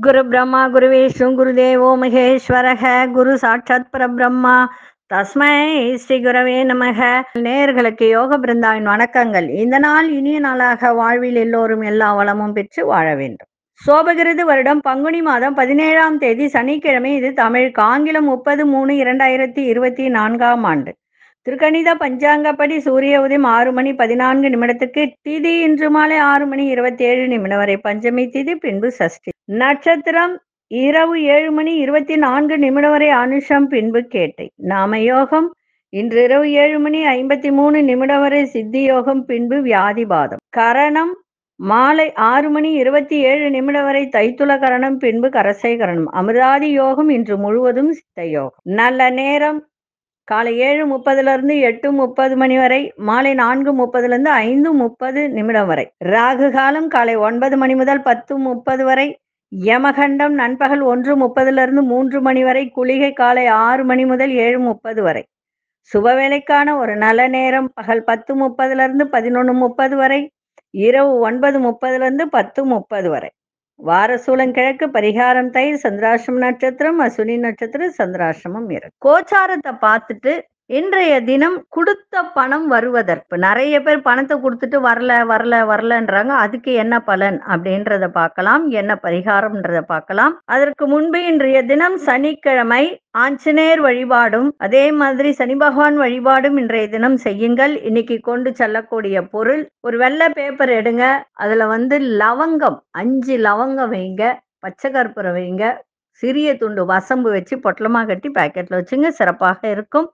குரு பிரம்மா குரு விஷ்ணு குரு தேவோ மகேஸ்வரக. குரு சாட்சாத் பரபிரம்மா. தஸ்மை ஸ்ரீ குரவே நமக. நேயர்களுக்கு யோக பிருந்தாவின் வணக்கங்கள். இந்த நாள் இனிய நாளாக வாழ்வில் எல்லோரும் எல்லா வளமும் பெற்று வாழ வேண்டும். சோபகிருது வருடம் பங்குனி மாதம் பதினேழாம் தேதி சனிக்கிழமை. இது தமிழுக்கு ஆங்கிலம் முப்பது மூணு இரண்டாயிரத்தி இருபத்தி நான்காம் ஆண்டு. திருக்கணித பஞ்சாங்கப்படி சூரிய உதயம் ஆறு மணி பதினான்கு நிமிடத்துக்கு திதி இன்று மாலை ஆறு மணி இருபத்தி ஏழு நிமிடம் வரை பஞ்சமி திதி பின்பு சஷ்டி. நட்சத்திரம் இரவு ஏழு மணி இருபத்தி நான்கு நிமிடம் வரை அனுஷம் பின்பு கேட்டை. நாம யோகம் இன்று இரவு ஏழு மணி ஐம்பத்தி மூணு நிமிடம் வரை சித்தி யோகம் பின்பு வியாதிபாதம் கரணம் மாலை ஆறு மணி இருபத்தி ஏழு நிமிடம் வரை தைத்துல கரணம் பின்பு கரசை கரணம். அமிர்தாதி யோகம் இன்று முழுவதும் சித்த யோகம். நல்ல நேரம் காலை ஏழு முப்பதுல இருந்து எட்டு முப்பது மணி வரை மாலை நான்கு முப்பதுல இருந்து ஐந்து முப்பது நிமிடம் வரை. ராகு காலம் காலை ஒன்பது மணி முதல் பத்து முப்பது வரை யமகண்டம் நண்பகல் ஒன்று முப்பதுல இருந்து மூன்று மணி வரை குளிகை காலை ஆறு மணி முதல் ஏழு முப்பது வரை. சுபவேளைக்கான ஒரு நல்ல நேரம் பகல் பத்து முப்பதுல இருந்து பதினொன்று முப்பது வரை இரவு ஒன்பது முப்பதுல இருந்து பத்து முப்பது வரை. வார சூழங்கிழக்கு பரிகாரம் தை சந்திராசிரம நட்சத்திரம் அசுனி நட்சத்திரம் சந்திராசிரமம் இருக்கு கோச்சாரத்தை பார்த்துட்டு இன்றைய தினம் கொடுத்த பணம் வருவதற்கு. நிறைய பேர் பணத்தை கொடுத்துட்டு வரல வரல வரலன்றாங்க. அதுக்கு என்ன பலன் அப்படின்றத பார்க்கலாம். என்ன பரிகாரம்ன்றத பார்க்கலாம். அதற்கு முன்பு இன்றைய தினம் சனிக்கிழமை ஆஞ்சநேயர் வழிபாடும் அதே மாதிரி சனி பகவான் வழிபாடும் இன்றைய தினம் செய்யுங்கள். இன்னைக்கு கொண்டு செல்லக்கூடிய பொருள் ஒரு வெள்ளை பேப்பர் எடுங்க. அதுல வந்து லவங்கம் அஞ்சு லவங்கம் வைங்க. பச்சை கற்பூரம் வைங்க. சிறிய துண்டு வசம்பு வச்சு பொட்டலமாக கட்டி பாக்கெட்ல வச்சுங்க. சிறப்பாக இருக்கும்.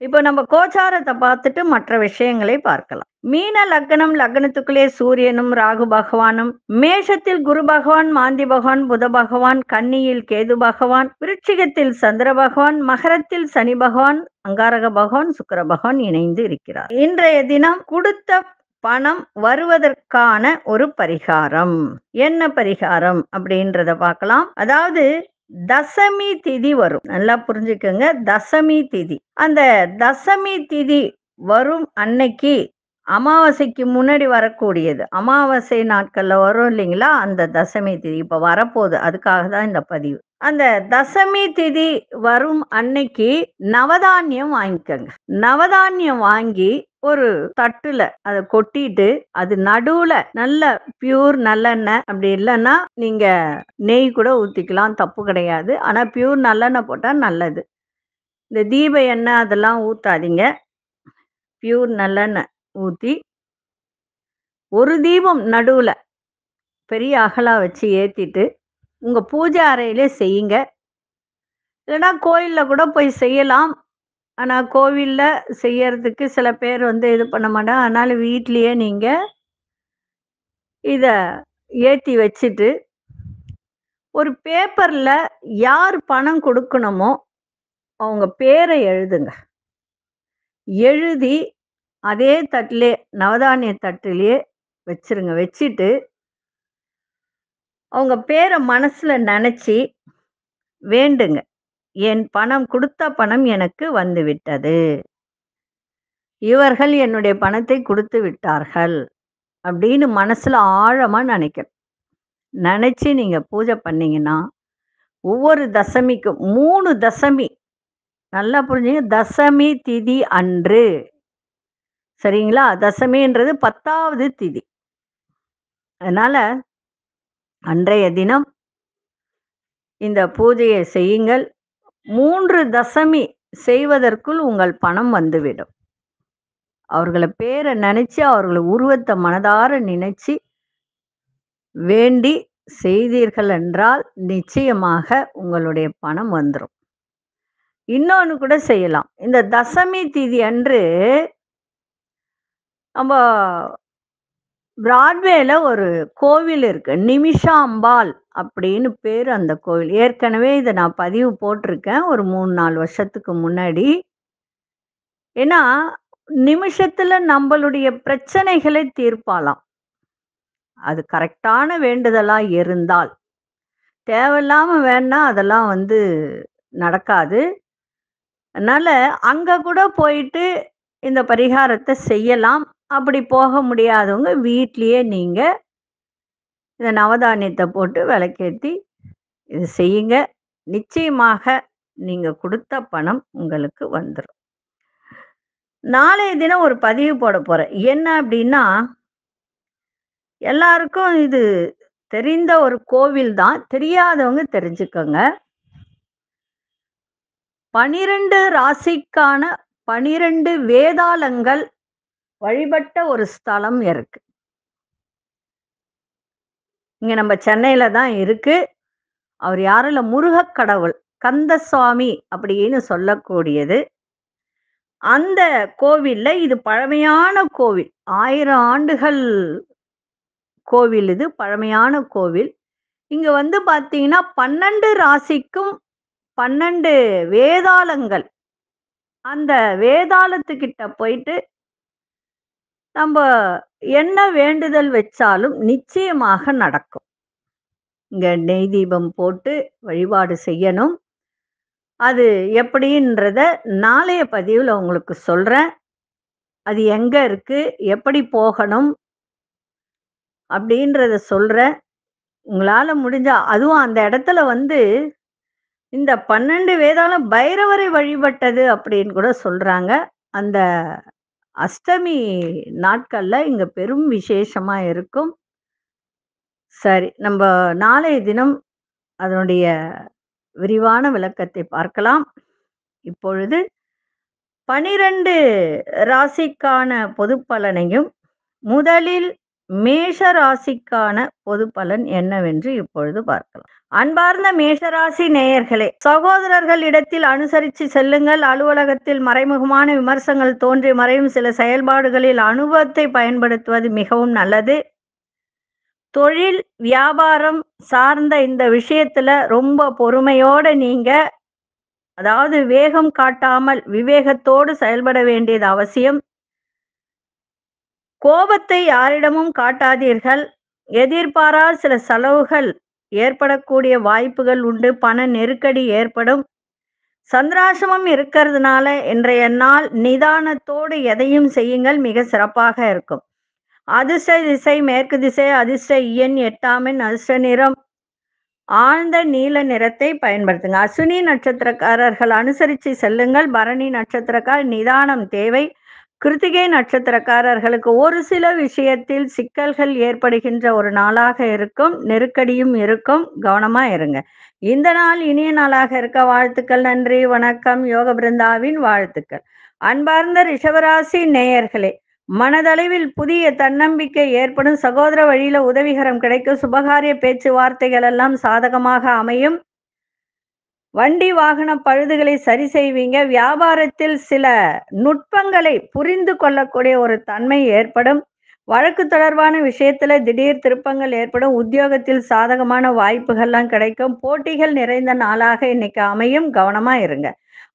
இப்போ நம்ம கோச்சாரத்தை பார்த்துட்டு மற்ற விஷயங்களை பார்க்கலாம். மீன லக்னம் லக்னத்துக்குள்ளே சூரியனும் ராகு பகவானும் மேஷத்தில் குரு பகவான் மாந்தி பகவான் புத பகவான் கன்னியில் கேது பகவான் விருட்சிகத்தில் சந்திர பகவான் மகரத்தில் சனி பகவான் அங்காரக பகவான் சுக்கர பகவான் இணைந்து இருக்கிறார். இன்றைய தினம் கொடுத்த பணம் வருவதற்கான ஒரு பரிகாரம். என்ன பரிகாரம் அப்படின்றத பார்க்கலாம். அதாவது தசமி திதி வரும். நல்லா புரிஞ்சுக்கோங்க. தசமி திதி. அந்த தசமி திதி வரும் அன்னைக்கு அமாவாசைக்கு முன்னாடி வரக்கூடியது. அமாவாசை நாட்கள்ல வரும் இல்லைங்களா? அந்த தசமி திதி இப்ப வரப்போகுது. அதுக்காக தான் இந்த பதிவு. அந்த தசமி திதி வரும் அன்னைக்கு நவதானியம் வாங்கிக்கோங்க. நவதானியம் வாங்கி ஒரு தட்டுல அதை கொட்டிட்டு அது நடுவுல நல்ல பியூர் நல்லெண்ணெய் அப்படி இல்லைன்னா நீங்க நெய் கூட ஊத்திக்கலாம் தப்பு கிடையாது. ஆனா பியூர் நல்லெண்ணெய் போட்டா நல்லது. இந்த தீப எண்ணெய் அதெல்லாம் ஊத்தாதீங்க. பியூர் நல்லெண்ணெய் ஊத்தி ஒரு தீபம் நடுவுல பெரிய அகலா வச்சு ஏத்திட்டு உங்க பூஜை அறையிலே செய்யுங்க. இல்லைன்னா கோயிலில் கூட போய் செய்யலாம். ஆனால் கோவில்ல செய்யறதுக்கு சில பேர் வந்து இது பண்ண மாட்டாங்க. அதனால வீட்லேயே நீங்கள் இதை ஏற்றி வச்சுட்டு ஒரு பேப்பரில் யார் பணம் கொடுக்கணுமோ அவங்க பேரை எழுதுங்க. எழுதி அதே தட்டிலே நவதானிய தட்டிலேயே வச்சிருங்க. வச்சுட்டு அவங்க பேரை மனசில் நினச்சி வேண்டுங்க. என் பணம் கொடுத்த பணம் எனக்கு வந்துவிட்டது. இவர்கள் என்னுடைய பணத்தை கொடுத்து விட்டார்கள் அப்படின்னு மனசுல ஆழமா நினைக்கணும். நினைச்சு நீங்க பூஜை பண்ணீங்கன்னா ஒவ்வொரு தசமிக்கும் மூணு தசமி நல்லா புரிஞ்சுங்க தசமி திதி அன்று. சரிங்களா? தசமின்றது பத்தாவது திதி. அதனால அன்றைய தினம் இந்த பூஜையை செய்யுங்கள். மூன்று தசமி செய்வதற்குள் உங்கள் பணம் வந்துவிடும். அவர்களை பேரை நினைச்சு அவர்களை உருவத்தை மனதார நினைச்சு வேண்டி செய்தீர்கள் என்றால் நிச்சயமாக உங்களுடைய பணம் வந்துடும் இன்னொன்று கூட செய்யலாம். இந்த தசமி திதி அன்று நம்ம பிராட்வேல ஒரு கோவில் இருக்கு. நிமிஷாம்பாள் அப்படின்னு பேர் அந்த கோவில். ஏற்கனவே இதை நான் பதிவு போட்டிருக்கேன். ஒரு மூணு நாலு வருஷத்துக்கு முன்னாடி. ஏன்னா நிமிஷத்துல நம்மளுடைய பிரச்சனைகளை தீர்ப்பாலாம் அது கரெக்டான வேண்டுதலா இருந்தால். தேவையில்லாம வேணா அதெல்லாம் வந்து நடக்காது. அதனால அங்க கூட போயிட்டு இந்த பரிகாரத்தை செய்யலாம். அப்படி போக முடியாதவங்க வீட்லேயே நீங்கள் இந்த நவதானியத்தை போட்டு விளக்கேத்தி இது செய்யுங்க. நிச்சயமாக நீங்கள் கொடுத்த பணம் உங்களுக்கு வந்துடும் நாளைய தினம் ஒரு பதிவு போட போகிறேன் என்ன அப்படின்னா எல்லாருக்கும் இது தெரிந்த ஒரு கோவில் தான். தெரியாதவங்க தெரிஞ்சுக்கோங்க பனிரெண்டு ராசிக்கான 12 வேதாளங்கள் வழிபட்ட ஒரு ஸ்தலம் இருக்கு. இங்க நம்ம சென்னையில தான் இருக்கு. அவர் யாரும் இல்ல முருகக் கடவுள். கந்தசுவாமி அப்படின்னு சொல்லக்கூடியது. அந்த கோவில்ல இது பழமையான கோவில். ஆயிரம் ஆண்டுகள் கோவில் இது. பழமையான கோவில். இங்க வந்து பார்த்தீங்கன்னா, 12 ராசிக்கும் 12 வேதாளங்கள். அந்த வேதாளத்துக்கிட்ட போயிட்டு நம்ம என்ன வேண்டுதல் வச்சாலும் நிச்சயமாக நடக்கும். இங்க நெய் தீபம் போட்டு வழிபாடு செய்யணும். அது எப்படின்றத நாளைய பதிவில் உங்களுக்கு சொல்றேன். அது எங்க இருக்கு? எப்படி போகணும்? அப்படின்றத சொல்றேன். உங்களால முடிஞ்சா அதுவும் அந்த இடத்துல வந்து இந்த 12 வேதாளம் பைரவரை வழிபட்டது அப்படின்னு கூட சொல்றாங்க. அந்த அஷ்டமி நாட்களில் இங்கே பெரும் விசேஷமாக இருக்கும். சரி, நம்ம நாளைய தினம் அதனுடைய விரிவான விளக்கத்தை பார்க்கலாம். இப்பொழுது 12 ராசிக்கான பொது பலனையும், முதலில் மேஷ ராசிக்கான பொது பலன் என்னவென்று இப்பொழுது பார்க்கலாம். அன்பார்ந்த மேஷராசி நேயர்களே, சகோதரர்கள் இடத்தில் அனுசரித்து செல்லுங்கள். அலுவலகத்தில் மறைமுகமான விமர்சனங்கள் தோன்றி மறையும் சில செயல்பாடுகளில் அனுபவத்தை பயன்படுத்துவது மிகவும் நல்லது. தொழில், வியாபாரம் சார்ந்த இந்த விஷயத்துல ரொம்ப பொறுமையோட நீங்க அதாவது வேகம் காட்டாமல் விவேகத்தோடு செயல்பட வேண்டியது அவசியம். கோபத்தை யாரிடமும் காட்டாதீர்கள். எதிர்பாரா சில செலவுகள் ஏற்படக்கூடிய வாய்ப்புகள் உண்டு. பண நெருக்கடி ஏற்படும். சந்திராசிரமம் இருக்கிறதுனால இன்றைய நாள் நிதானத்தோடு எதையும் செய்யுங்கள். மிக சிறப்பாக இருக்கும். அதிர்ஷ்ட திசை மேற்கு திசை. அதிர்ஷ்ட இயன் எட்டாமின் அதிர்ஷ்ட நிறம் ஆழ்ந்த நீல நிறத்தை பயன்படுத்துங்க. அஸ்வினி நட்சத்திரக்காரர்கள் அனுசரித்து செல்லுங்கள். பரணி நட்சத்திரக்கார் நிதானம் தேவை. கிருத்திகை நட்சத்திரக்காரர்களுக்கு ஒரு சில விஷயத்தில் சிக்கல்கள் ஏற்படுகின்ற ஒரு நாளாக இருக்கும். நெருக்கடியும் இருக்கும். கவனமா இருங்க. இந்த நாள் இனிய நாளாக இருக்க வாழ்த்துக்கள். நன்றி, வணக்கம். யோக பிருந்தாவின் வாழ்த்துக்கள். அன்பார்ந்த ரிஷவராசி நேயர்களே, மனதளவில் புதிய தன்னம்பிக்கை ஏற்படும். சகோதர வழியில உதவிகரம் கிடைக்கும். சுபகாரிய பேச்சுவார்த்தைகள் எல்லாம் சாதகமாக அமையும். வண்டி வாகன பழுதுகளை சரி செய்வீங்க. வியாபாரத்தில் சில நுட்பங்களை புரிந்து கொள்ளக்கூடிய ஒரு தன்மை ஏற்படும். வழக்கு தொடர்பான விஷயத்துல திடீர் திருப்பங்கள் ஏற்படும். உத்தியோகத்தில் சாதகமான வாய்ப்புகள்லாம் கிடைக்கும். போட்டிகள் நிறைந்த நாளாக இன்னைக்கு அமையும். கவனமா இருங்க.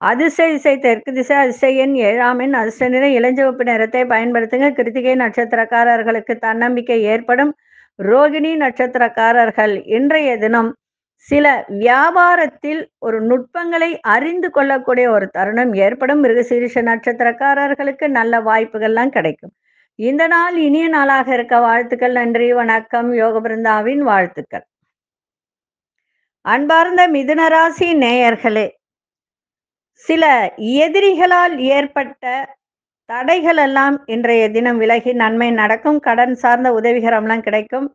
அதிர்ஷ்ட இசை தெற்கு திசை. அதிர்ஷ்ட எண் 7ஆம் எண். அதிர்ஷ்ட நிறம் இளஞ்சிவப்பு நிறத்தை பயன்படுத்துங்க. கிருத்திகை நட்சத்திரக்காரர்களுக்கு தன்னம்பிக்கை ஏற்படும். ரோகிணி நட்சத்திரக்காரர்கள் இன்றைய தினம் சில வியாபாரத்தில் ஒரு நுட்பங்களை அறிந்து கொள்ளக்கூடிய ஒரு தருணம் ஏற்படும். மிருகசீரிஷ நட்சத்திரக்காரர்களுக்கு நல்ல வாய்ப்புகள்லாம் கிடைக்கும். இந்த நாள் இனிய நாளாக இருக்க வாழ்த்துக்கள். நன்றி, வணக்கம். யோக பிருந்தாவின் வாழ்த்துக்கள். அன்பார்ந்த மிதுனராசி நேயர்களே, சில எதிரிகளால் ஏற்பட்ட தடைகள் எல்லாம் இன்றைய தினம் விலகி நன்மை நடக்கும். கடன் சார்ந்த உதவிகரம்லாம் கிடைக்கும்.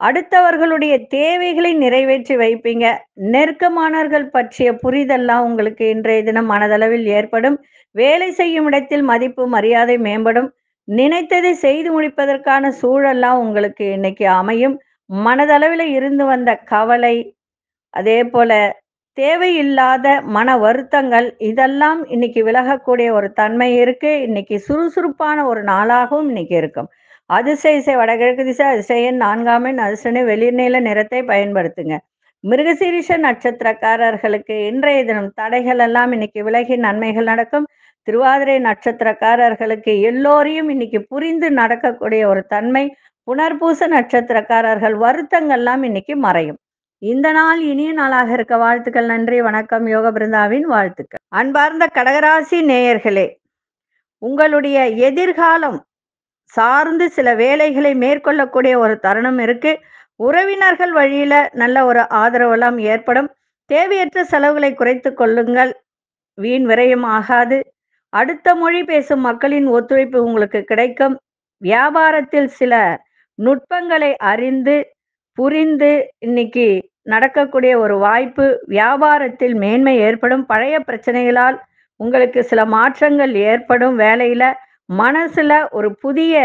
அடுத்தவர்களுடைய தேவைகளை நிறைவேற்றி வைப்பீங்க. நெருக்கமானவர்கள் பற்றிய புரிதல்லாம் உங்களுக்கு இன்றைய தினம் மனதளவில் ஏற்படும். வேலை செய்யும் இடத்தில் மதிப்பு, மரியாதை மேம்படும். நினைத்ததை செய்து முடிப்பதற்கான சூழல்லாம் உங்களுக்கு இன்னைக்கு அமையும். மனதளவில் இருந்து வந்த கவலை, அதே போல தேவையில்லாத மன வருத்தங்கள் இதெல்லாம் இன்னைக்கு விலகக்கூடிய ஒரு தன்மை இருக்கு. இன்னைக்கு சுறுசுறுப்பான ஒரு நாளாகவும் இன்னைக்கு இருக்கும். அதிர்ஷ்ட இசை வடகிழக்கு திசை. அதிசயன் நான்காமின் 4ஆம் எண். வெளிர்நீல நிறத்தை பயன்படுத்துங்க. மிருகசீரிஷ நட்சத்திரக்காரர்களுக்கு இன்றைய தினம் தடைகள் எல்லாம் இன்னைக்கு விலகி நன்மைகள் நடக்கும். திருவாதிரை நட்சத்திரக்காரர்களுக்கு எல்லோரையும் இன்னைக்கு புரிந்து நடக்கக்கூடிய ஒரு தன்மை. புனர்பூச நட்சத்திரக்காரர்கள் வருத்தங்கள்லாம் இன்னைக்கு மறையும். இந்த நாள் இனிய நாளாக இருக்க வாழ்த்துக்கள். நன்றி, வணக்கம். யோக பிருந்தாவின் வாழ்த்துக்கள். அன்பார்ந்த கடகராசி நேயர்களே, உங்களுடைய எதிர்காலம் சார்ந்து சில வேலைகளை மேற்கொள்ளக்கூடிய ஒரு தருணம் இருக்கு. உறவினர்கள் வழியில நல்ல ஒரு ஆதரவெல்லாம் ஏற்படும். தேவையற்ற செலவுகளை குறைத்து கொள்ளுங்கள். வீண் விரயம் ஆகாது. அடுத்த மொழி பேசும் மக்களின் ஒத்துழைப்பு உங்களுக்கு கிடைக்கும். வியாபாரத்தில் சில நுட்பங்களை அறிந்து புரிந்து இன்னைக்கு நடக்கக்கூடிய ஒரு வாய்ப்பு வியாபாரத்தில் மேன்மை ஏற்படும். பழைய பிரச்சனைகளால் உங்களுக்கு சில மாற்றங்கள் ஏற்படும் வேலையில. மனசுல ஒரு புதிய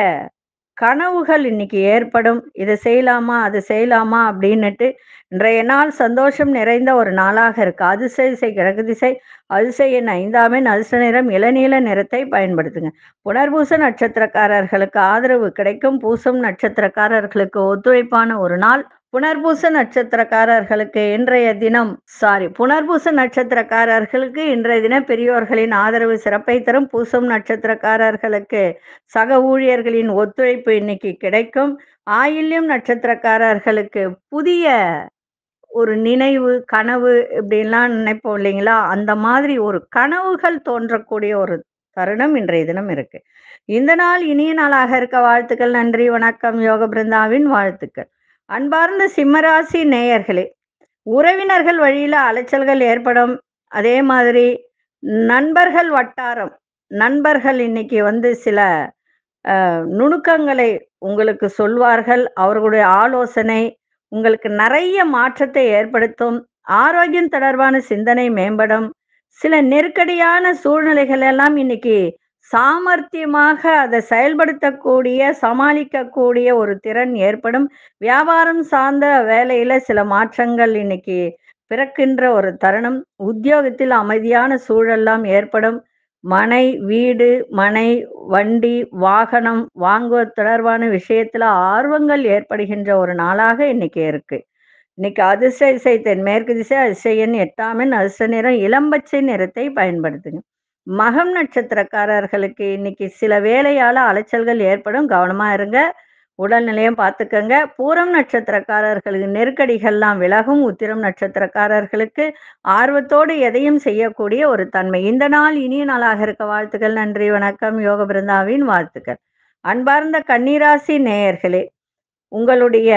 கனவுகள் இன்னைக்கு ஏற்படும். இதை செய்யலாமா அது செய்யலாமா அப்படின்னுட்டு இன்றைய நாள் சந்தோஷம் நிறைந்த ஒரு நாளாக இருக்கு. அதிசய திசை கிழக்கு திசை அதிசய ஐந்தாமின் அதிர்ஷ்ட நிறம் இளநீல நிறத்தை பயன்படுத்துங்க. புனர்பூச நட்சத்திரக்காரர்களுக்கு ஆதரவு கிடைக்கும். பூசம் நட்சத்திரக்காரர்களுக்கு ஒத்துழைப்பான ஒரு நாள். புனர்பூச நட்சத்திரக்காரர்களுக்கு இன்றைய தினம் சாரி புனர்பூச நட்சத்திரக்காரர்களுக்கு இன்றைய தினம் பெரியோர்களின் ஆதரவு சிறப்பை தரும் பூசம் நட்சத்திரக்காரர்களுக்கு சக ஊழியர்களின் ஒத்துழைப்பு இன்னைக்கு கிடைக்கும். ஆயில்யம் நட்சத்திரக்காரர்களுக்கு புதிய ஒரு நினைவு கனவு இப்படின்லாம் நினைப்போம் இல்லைங்களா? அந்த மாதிரி ஒரு கனவுகள் தோன்றக்கூடிய ஒரு தருணம் இன்றைய தினம் இருக்கு. இந்த நாள் இனிய நாளாக இருக்க வாழ்த்துக்கள் நன்றி வணக்கம் யோக பிருந்தாவின் வாழ்த்துக்கள். அன்பார்ந்த சிம்மராசி நேயர்களே உறவினர்கள் வழியில் அலைச்சல்கள் ஏற்படும். அதே மாதிரி நண்பர்கள் வட்டாரம் நண்பர்கள் இன்னைக்கு வந்து சில நுணுக்கங்களை உங்களுக்கு சொல்வார்கள். அவர்களுடைய ஆலோசனை உங்களுக்கு நிறைய மாற்றத்தை ஏற்படுத்தும். ஆரோக்கியம் தொடர்பான சிந்தனை மேம்படும். சில நெருக்கடியான சூழ்நிலைகள் எல்லாம் இன்னைக்கு சாமர்த்தியமாக அதை செயல்படுத்தக்கூடிய சமாளிக்கக்கூடிய ஒரு திறன் ஏற்படும். வியாபாரம் சார்ந்த வேலையில சில மாற்றங்கள் இன்னைக்கு பிறக்கின்ற ஒரு தருணம். உத்தியோகத்தில் அமைதியான சூழல்லாம் ஏற்படும். மனை வீடு மனை வண்டி வாகனம் வாங்குவது தொடர்பான விஷயத்துல ஆர்வங்கள் ஏற்படுகின்ற ஒரு நாளாக இன்னைக்கு இருக்கு. இன்னைக்கு அதிர்ஷ்ட திசை தென்மேற்கு திசை அதிசயன் எட்டாமின் அதிர்ஷ்ட நிறம் இளம்பச்சை நிறத்தை பயன்படுத்துங்க. மகம் நட்சத்திரக்காரர்களுக்கு இன்னைக்கு சில வேலையால அலைச்சல்கள் ஏற்படும். கவனமா இருங்க. உடல்நிலையும் பார்த்துக்கங்க. பூரம் நட்சத்திரக்காரர்களுக்கு நெருக்கடிகள்லாம் விலகும். உத்திரம் நட்சத்திரக்காரர்களுக்கு ஆர்வத்தோடு எதையும் செய்யக்கூடிய ஒரு தன்மை. இந்த நாள் இனிய நாளாக இருக்க வாழ்த்துக்கள். நன்றி வணக்கம். யோக பிருந்தாவின் வாழ்த்துக்கள். அன்பார்ந்த கன்னிராசி நேயர்களே உங்களுடைய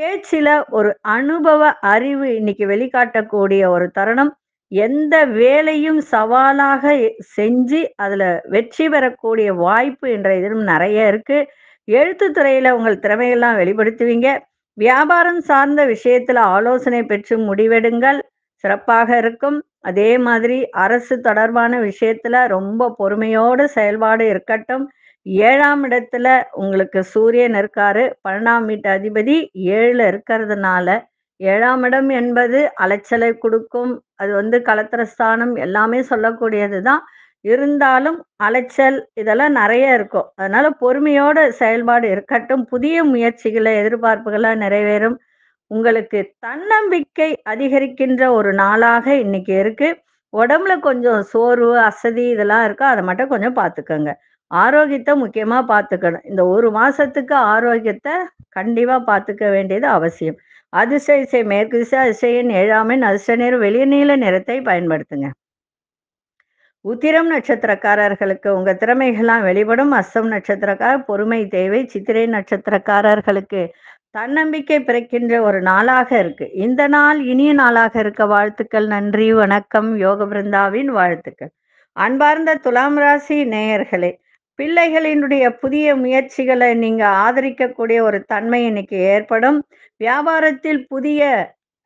பேச்சில ஒரு அனுபவ அறிவு இன்னைக்கு வெளிக்காட்டக்கூடிய ஒரு தருணம். எந்த வேலையும் சவாலாக செஞ்சு அதுல வெற்றி பெறக்கூடிய வாய்ப்பு என்ற இதிலும் நிறைய இருக்கு. எழுத்துத்துறையில் உங்கள் திறமையெல்லாம் வெளிப்படுத்துவீங்க. வியாபாரம் சார்ந்த விஷயத்துல ஆலோசனை பெற்று முடிவெடுங்கள். சிறப்பாக இருக்கும். அதே மாதிரி அரசு தொடர்பான விஷயத்துல ரொம்ப பொறுமையோடு செயல்பாடு இருக்கட்டும். ஏழாம் இடத்துல உங்களுக்கு சூரியன் இருக்காரு. பன்னெண்டாம் வீட்டு அதிபதி ஏழுல இருக்கிறதுனால ஏழாம் இடம் என்பது அலைச்சலை கொடுக்கும். அது வந்து கலத்திரஸ்தானம் எல்லாமே சொல்லக்கூடியது தான். இருந்தாலும் அலைச்சல் இதெல்லாம் நிறைய இருக்கும். அதனால பொறுமையோட செயல்பாடு இருக்கட்டும். புதிய முயற்சிகளை எதிர்பார்ப்புகளை நிறைவேறும். உங்களுக்கு தன்னம்பிக்கை அதிகரிக்கின்ற ஒரு நாளாக இன்னைக்கு இருக்கு. உடம்புல கொஞ்சம் சோர்வு அசதி இதெல்லாம் இருக்கோ அதை மட்டும் கொஞ்சம் பார்த்துக்கோங்க. ஆரோக்கியத்தை முக்கியமாக பார்த்துக்கணும். இந்த ஒரு மாசத்துக்கு ஆரோக்கியத்தை கண்டிப்பாக பார்த்துக்க வேண்டியது அவசியம். அதிர்ஷ்ட இசை மேற்கு திசை அதிசயன் ஏழாமின் அதிர்ஷ்ட நிறம் வெளிய நீல நிறத்தை பயன்படுத்துங்க. உத்திரம் நட்சத்திரக்காரர்களுக்கு உங்கள் திறமைகள்லாம் வெளிப்படும். அஸ்தம் நட்சத்திரக்கார பொறுமை தேவை சித்திரை நட்சத்திரக்காரர்களுக்கு தன்னம்பிக்கை பிறக்கின்ற ஒரு நாளாக இருக்கு. இந்த நாள் இனிய நாளாக இருக்க வாழ்த்துக்கள் நன்றி வணக்கம் யோக பிருந்தாவின் வாழ்த்துக்கள். அன்பார்ந்த துலாம் ராசி நேயர்களே பிள்ளைகளினுடைய புதிய முயற்சிகளை நீங்க ஆதரிக்கக்கூடிய ஒரு தன்மை இன்னைக்கு ஏற்படும். வியாபாரத்தில் புதிய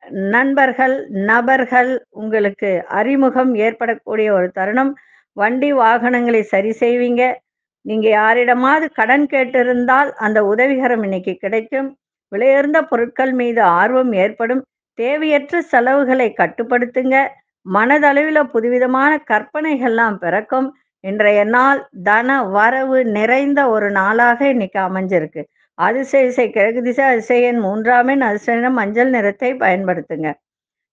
நண்பர்கள் நபர்கள் உங்களுக்கு அறிமுகம் ஏற்படக்கூடிய ஒரு தருணம். வண்டி வாகனங்களை சரி செய்வீங்க. நீங்க யாரிடமாவது கடன் கேட்டிருந்தால் அந்த உதவிகரம் இன்னைக்கு கிடைக்கும். விலையுயர்ந்த பொருட்கள் மீது ஆர்வம் ஏற்படும். தேவையற்ற செலவுகளை கட்டுப்படுத்துங்க. மனதளவில் புதுவிதமான கற்பனைகள்லாம் பிறக்கும். இன்றைய நாள் தன வரவு நிறைந்த ஒரு நாளாக இன்னைக்கு அமைஞ்சிருக்கு. அதிசய இசை கிழக்கு திசை அதிசயன் மூன்றாமின் அதிசயம் மஞ்சள் நிறத்தை பயன்படுத்துங்க.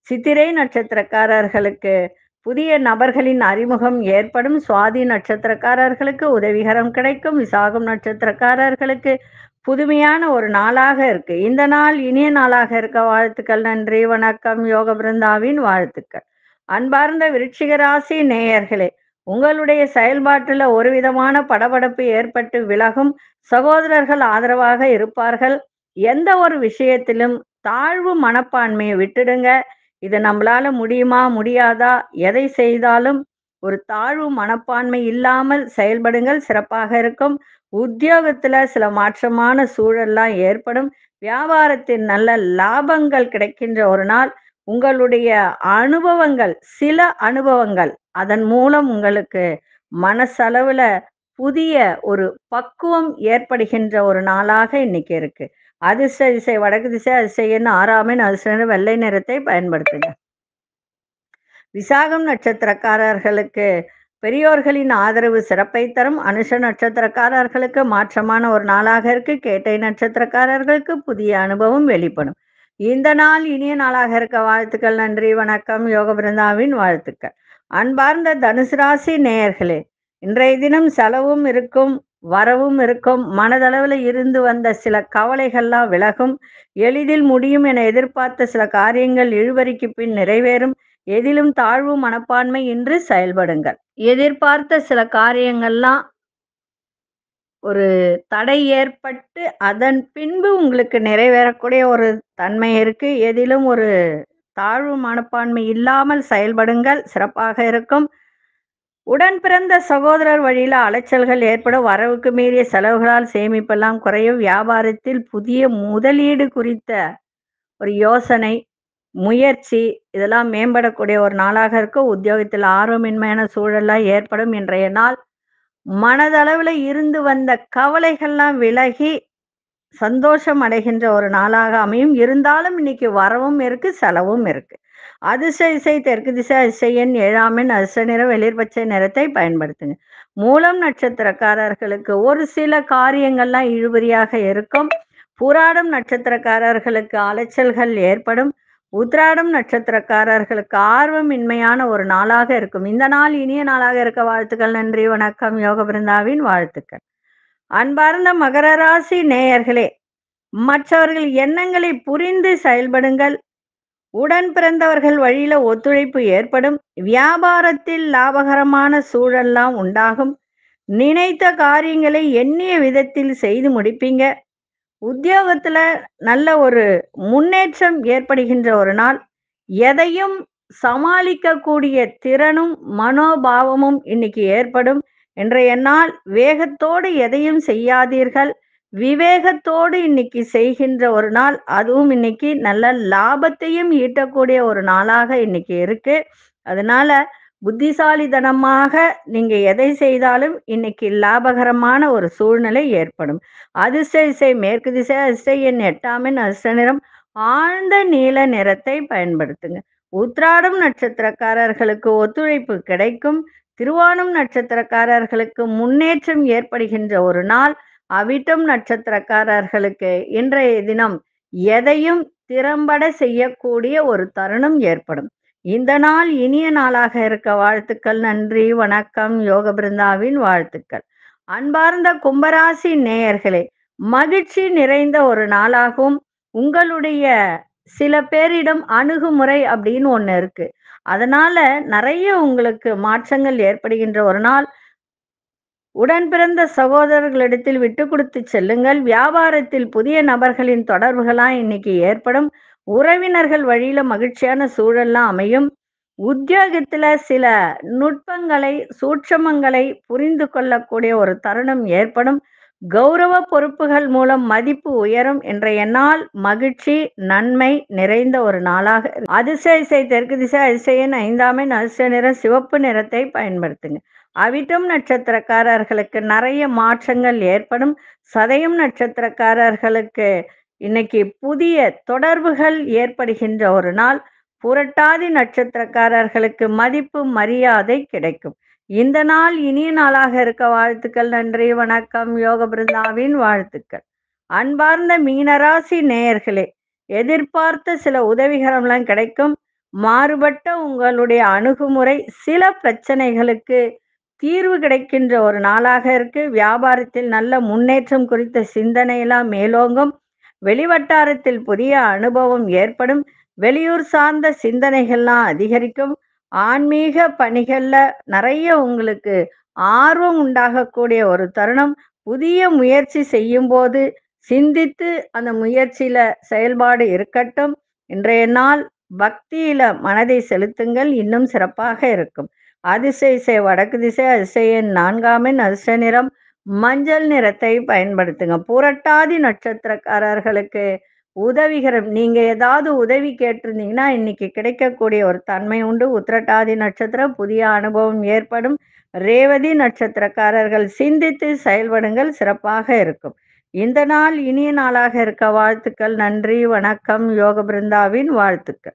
சித்திரை நட்சத்திரக்காரர்களுக்கு புதிய நபர்களின் அறிமுகம் ஏற்படும் சுவாதி நட்சத்திரக்காரர்களுக்கு உதவிகரம் கிடைக்கும். விசாகம் நட்சத்திரக்காரர்களுக்கு புதுமையான ஒரு நாளாக இருக்கு. இந்த நாள் இனிய நாளாக இருக்க வாழ்த்துக்கள் நன்றி வணக்கம். யோக பிருந்தாவின் வாழ்த்துக்கள். அன்பார்ந்த விருட்சிகராசி நேயர்களே உங்களுடைய செயல்பாட்டுல ஒரு விதமான படபடப்பு ஏற்பட்டு விலகும் சகோதரர்கள் ஆதரவாக இருப்பார்கள். எந்த ஒரு விஷயத்திலும் தாழ்வு மனப்பான்மையை விட்டுடுங்க. இது நம்மளால முடியுமா முடியாதா? எதை செய்தாலும் ஒரு தாழ்வு மனப்பான்மை இல்லாமல் செயல்படுங்கள். சிறப்பாக இருக்கும். உத்தியோகத்துல சில மாற்றமான சூழல்லாம் ஏற்படும். வியாபாரத்தில் நல்ல லாபங்கள் கிடைக்கின்ற ஒரு நாள். உங்களுடைய அனுபவங்கள் சில அனுபவங்கள் அதன் மூலம் உங்களுக்கு மனசளவுல புதிய ஒரு பக்குவம் ஏற்படுகின்ற ஒரு நாளாக இன்னைக்கு இருக்கு. அதிர்ஷ்ட திசை வடக்கு திசை அதிசயன்னு ஆறாமின் அதிர்ஷ்ட வெள்ளை நிறத்தை பயன்படுத்துங்க. விசாகம் நட்சத்திரக்காரர்களுக்கு பெரியோர்களின் ஆதரவு சிறப்பை தரும். அனுஷ நட்சத்திரக்காரர்களுக்கு மாற்றமான ஒரு நாளாக இருக்கு. கேட்டை நட்சத்திரக்காரர்களுக்கு புதிய அனுபவம் வெளிப்படும். இந்த நாள் இனிய நாளாக இருக்க வாழ்த்துக்கள் நன்றி வணக்கம் யோக பிருந்தாவின் வாழ்த்துக்கள். அன்பார்ந்த தனுசு ராசி நேயர்களே இன்றைய தினம் செலவும் இருக்கும் வரவும் இருக்கும் மனதளவில் இருந்து வந்த சில கவலைகள்லாம் விலகும். எளிதில் முடியும் என எதிர்பார்த்த சில காரியங்கள் இழுவரிக்கு பின் நிறைவேறும். எதிலும் தாழ்வு மனப்பான்மை இன்று செயல்படுங்கள். எதிர்பார்த்த சில காரியங்கள்லாம் ஒரு தடை ஏற்பட்டு அதன் பின்பு உங்களுக்கு நிறைவேறக்கூடிய ஒரு தன்மை இருக்கு. எதிலும் ஒரு தாழ்வு மனப்பான்மை இல்லாமல் செயல்படுங்கள். சிறப்பாக இருக்கும். உடன் பிறந்த சகோதரர் வழியில் அலைச்சல்கள் ஏற்படும். வரவுக்கு மீறிய செலவுகளால் சேமிப்பெல்லாம் குறையும். வியாபாரத்தில் புதிய முதலீடு குறித்த ஒரு யோசனை முயற்சி இதெல்லாம் மேம்படக்கூடிய ஒரு நாளாக இருக்கும். உத்தியோகத்தில் ஆர்வமின்மையான சூழலாக ஏற்படும். இன்றைய நாள் மனதளவுல இருந்து வந்த கவலைகள்லாம் விலகி சந்தோஷம் அடைகின்ற ஒரு நாளாக அமையும். இருந்தாலும் இன்னைக்கு வரவும் இருக்கு செலவும் இருக்கு. அதிர்ஷ்ட இசை தெற்கு திசை அதிசயன் ஏழாமின் அதிர்ஷ்ட நிற வெளிர்பச்சை நிறத்தை பயன்படுத்துங்க. மூலம் நட்சத்திரக்காரர்களுக்கு ஒரு சில காரியங்கள்லாம் இழுபறியாக இருக்கும். புராடம் நட்சத்திரக்காரர்களுக்கு அலைச்சல்கள் ஏற்படும். உத்ராடம் நட்சத்திரக்காரர்களுக்கு ஆர்வமின்மையான ஒரு நாளாக இருக்கும். இந்த நாள் இனிய நாளாக இருக்க வாழ்த்துக்கள் நன்றி வணக்கம். யோக பிருந்தாவின் வாழ்த்துக்கள். அன்பார்ந்த மகர ராசி நேயர்களே மற்றவர்கள் எண்ணங்களை புரிந்து செயல்படுங்கள். உடன் பிறந்தவர்கள் வழியில ஒத்துழைப்பு ஏற்படும். வியாபாரத்தில் லாபகரமான சூழல்லாம் உண்டாகும். நினைத்த காரியங்களை எண்ணிய விதத்தில் செய்து முடிப்பீங்க. உத்தியோகத்துல நல்ல ஒரு முன்னேற்றம் ஏற்படுகின்ற ஒரு நாள். எதையும் சமாளிக்கக்கூடிய திறனும் மனோபாவமும் இன்னைக்கு ஏற்படும். இன்றைய நாள் வேகத்தோடு எதையும் செய்யாதீர்கள். விவேகத்தோடு இன்னைக்கு செய்கின்ற ஒரு நாள். அதுவும் இன்னைக்கு நல்ல லாபத்தையும் ஈட்டக்கூடிய ஒரு நாளாக இன்னைக்கு இருக்கு. அதனால புத்திசாலிதனமாக நீங்க எதை செய்தாலும் இன்னைக்கு லாபகரமான ஒரு சூழ்நிலை ஏற்படும். அதிர்ஷ்ட இசை மேற்கு திசை அதிர்ஷ்ட எண் எட்டாமின் அதிர்ஷ்ட நிறம். ஆழ்ந்த நீல நிறத்தை பயன்படுத்துங்க. உத்ராடம் நட்சத்திரக்காரர்களுக்கு ஒத்துழைப்பு கிடைக்கும். திருவானம் நட்சத்திரக்காரர்களுக்கு முன்னேற்றம் ஏற்படுகின்ற ஒரு நாள். அவிட்டம் நட்சத்திரக்காரர்களுக்கு இன்றைய தினம் எதையும் திறம்பட செய்யக்கூடிய ஒரு தருணம் ஏற்படும். இந்த நாள் இனிய நாளாக இருக்க வாழ்த்துக்கள் நன்றி வணக்கம் யோக பிருந்தாவின் வாழ்த்துக்கள். அன்பார்ந்த கும்பராசி நேயர்களே மகிழ்ச்சி நிறைந்த ஒரு நாளாகும். உங்களுடைய சில பேரிடம் அணுகுமுறை அப்படின்னு ஒண்ணு இருக்கு. அதனால நிறைய உங்களுக்கு மாற்றங்கள் ஏற்படுகின்ற ஒரு நாள். உடன் பிறந்த சகோதரர்களிடத்தில் விட்டு கொடுத்து செல்லுங்கள். வியாபாரத்தில் புதிய நபர்களின் தொடர்புகளாம் இன்னைக்கு ஏற்படும். உறவினர்கள் வழியில மகிழ்ச்சியான சூழல்லாம் அமையும். உத்தியோகத்துல சில நுட்பங்களை சூட்சமங்களை புரிந்து கொள்ளக்கூடிய ஒரு தருணம் ஏற்படும். கௌரவ பொறுப்புகள் மூலம் மதிப்பு உயரும் இன்றைய நாள் மகிழ்ச்சி நன்மை நிறைந்த ஒரு நாளாக இருக்கு. இசை தெற்கு திசை அதிசயன் ஐந்தாமின் அதிசய நிறம் சிவப்பு நிறத்தை பயன்படுத்துங்க. அவிட்டம் நட்சத்திரக்காரர்களுக்கு நிறைய மாற்றங்கள் ஏற்படும். சதயம் நட்சத்திரக்காரர்களுக்கு இன்னைக்கு புதிய தொடர்புகள் ஏற்படுகின்ற ஒரு நாள். புரட்டாதி நட்சத்திரக்காரர்களுக்கு மதிப்பு மரியாதை கிடைக்கும். இந்த நாள் இனிய நாளாக இருக்க வாழ்த்துக்கள் நன்றி வணக்கம். யோக பிருந்தாவின் வாழ்த்துக்கள். அன்பார்ந்த மீனராசி நேயர்களே எதிர்பார்த்த சில உதவிகரம்லாம் கிடைக்கும். மாறுபட்ட உங்களுடைய அணுகுமுறை சில பிரச்சனைகளுக்கு தீர்வு கிடைக்கின்ற ஒரு நாளாக இருக்கு. வியாபாரத்தில் நல்ல முன்னேற்றம் குறித்த சிந்தனையெல்லாம் மேலோங்கும். வெளிவட்டாரத்தில் புதிய அனுபவம் ஏற்படும். வெளியூர் சார்ந்த சிந்தனைகள்லாம் அதிகரிக்கும். ஆன்மீக பணிகள்ல நிறைய உங்களுக்கு ஆர்வம் உண்டாகக்கூடிய ஒரு தருணம். புதிய முயற்சி செய்யும் போது சிந்தித்து அந்த முயற்சியில செயல்பாடு இருக்கட்டும். இன்றைய நாள் பக்தியில மனதை செலுத்துங்கள். இன்னும் சிறப்பாக இருக்கும். அதிசய இசை வடக்கு திசை அதிசய நான்காமின் நான்காம் அதிர்ஷ்ட நிறம். மஞ்சள் நிறத்தை பயன்படுத்துங்க. புரட்டாதி நட்சத்திரக்காரர்களுக்கு உதவிகரம் நீங்க ஏதாவது உதவி கேட்டிருந்தீங்கன்னா இன்னைக்கு கிடைக்கக்கூடிய ஒரு தன்மை உண்டு. உத்திரட்டாதி நட்சத்திரம் புதிய அனுபவம் ஏற்படும். ரேவதி நட்சத்திரக்காரர்கள் சிந்தித்து செயல்படுங்கள். சிறப்பாக இருக்கும். இந்த நாள் இனிய நாளாக இருக்க. வாழ்த்துக்கள். நன்றி. வணக்கம். யோக பிருந்தாவின் வாழ்த்துக்கள்.